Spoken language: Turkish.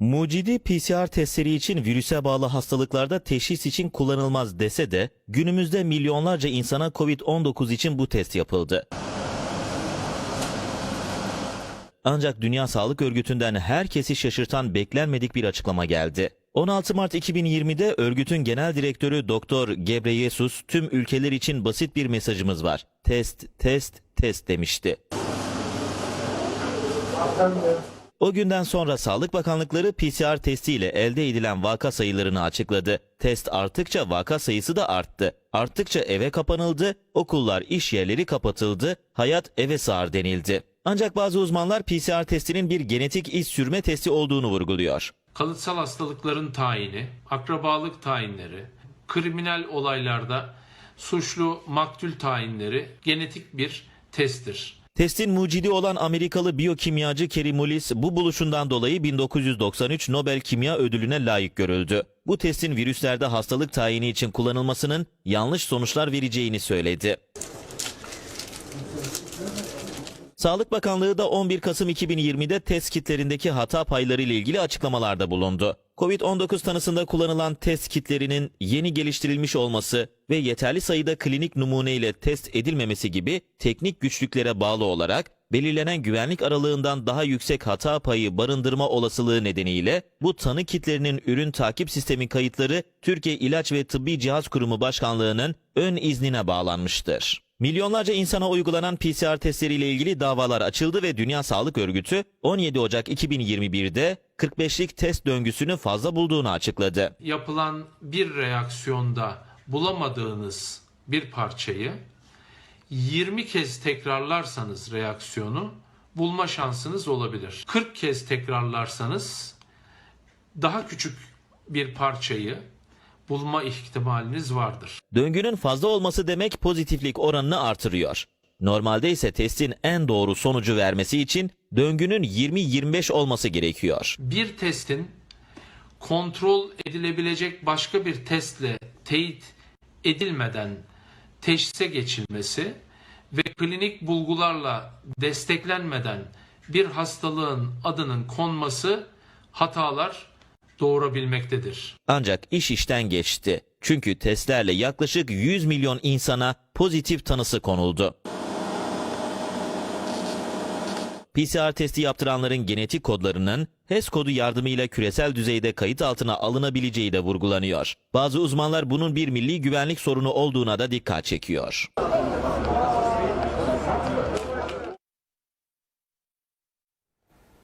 Mucidi PCR testleri için virüse bağlı hastalıklarda teşhis için kullanılmaz dese de günümüzde milyonlarca insana COVID-19 için bu test yapıldı. Ancak Dünya Sağlık Örgütü'nden herkesi şaşırtan beklenmedik bir açıklama geldi. 16 Mart 2020'de örgütün genel direktörü Doktor Gebreyesus tüm ülkeler için basit bir mesajımız var. Test, test, test demişti. O günden sonra Sağlık Bakanlıkları PCR testiyle elde edilen vaka sayılarını açıkladı. Test arttıkça vaka sayısı da arttı. Arttıkça eve kapanıldı, okullar, iş yerleri kapatıldı, hayat eve sığar denildi. Ancak bazı uzmanlar PCR testinin bir genetik iz sürme testi olduğunu vurguluyor. kalıtsal hastalıkların tayini, akrabalık tayinleri, kriminal olaylarda suçlu maktul tayinleri genetik bir testtir. Testin mucidi olan Amerikalı biyokimyacı Kerry Mullis bu buluşundan dolayı 1993 Nobel Kimya Ödülüne layık görüldü. Bu testin virüslerde hastalık tayini için kullanılmasının yanlış sonuçlar vereceğini söyledi. Sağlık Bakanlığı da 11 Kasım 2020'de test kitlerindeki hata payları ile ilgili açıklamalarda bulundu. Covid-19 tanısında kullanılan test kitlerinin yeni geliştirilmiş olması ve yeterli sayıda klinik numune ile test edilmemesi gibi teknik güçlüklere bağlı olarak belirlenen güvenlik aralığından daha yüksek hata payı barındırma olasılığı nedeniyle bu tanı kitlerinin ürün takip sistemi kayıtları Türkiye İlaç ve Tıbbi Cihaz Kurumu Başkanlığı'nın ön iznine bağlanmıştır. Milyonlarca insana uygulanan PCR testleriyle ilgili davalar açıldı ve Dünya Sağlık Örgütü 17 Ocak 2021'de 45'lik test döngüsünü fazla bulduğunu açıkladı. Yapılan bir reaksiyonda bulamadığınız bir parçayı 20 kez tekrarlarsanız reaksiyonu bulma şansınız olabilir. 40 kez tekrarlarsanız daha küçük bir parçayı bulma ihtimaliniz vardır. Döngünün fazla olması demek pozitiflik oranını artırıyor. Normalde ise testin en doğru sonucu vermesi için döngünün 20-25 olması gerekiyor. bir testin kontrol edilebilecek başka bir testle teyit edilmeden teşhise geçilmesi ve klinik bulgularla desteklenmeden bir hastalığın adının konması hatalar doğurabilmektedir. Ancak iş işten geçti. Çünkü testlerle yaklaşık 100 milyon insana pozitif tanısı konuldu. PCR testi yaptıranların genetik kodlarının HES kodu yardımıyla küresel düzeyde kayıt altına alınabileceği de vurgulanıyor. Bazı uzmanlar bunun bir milli güvenlik sorunu olduğuna da dikkat çekiyor.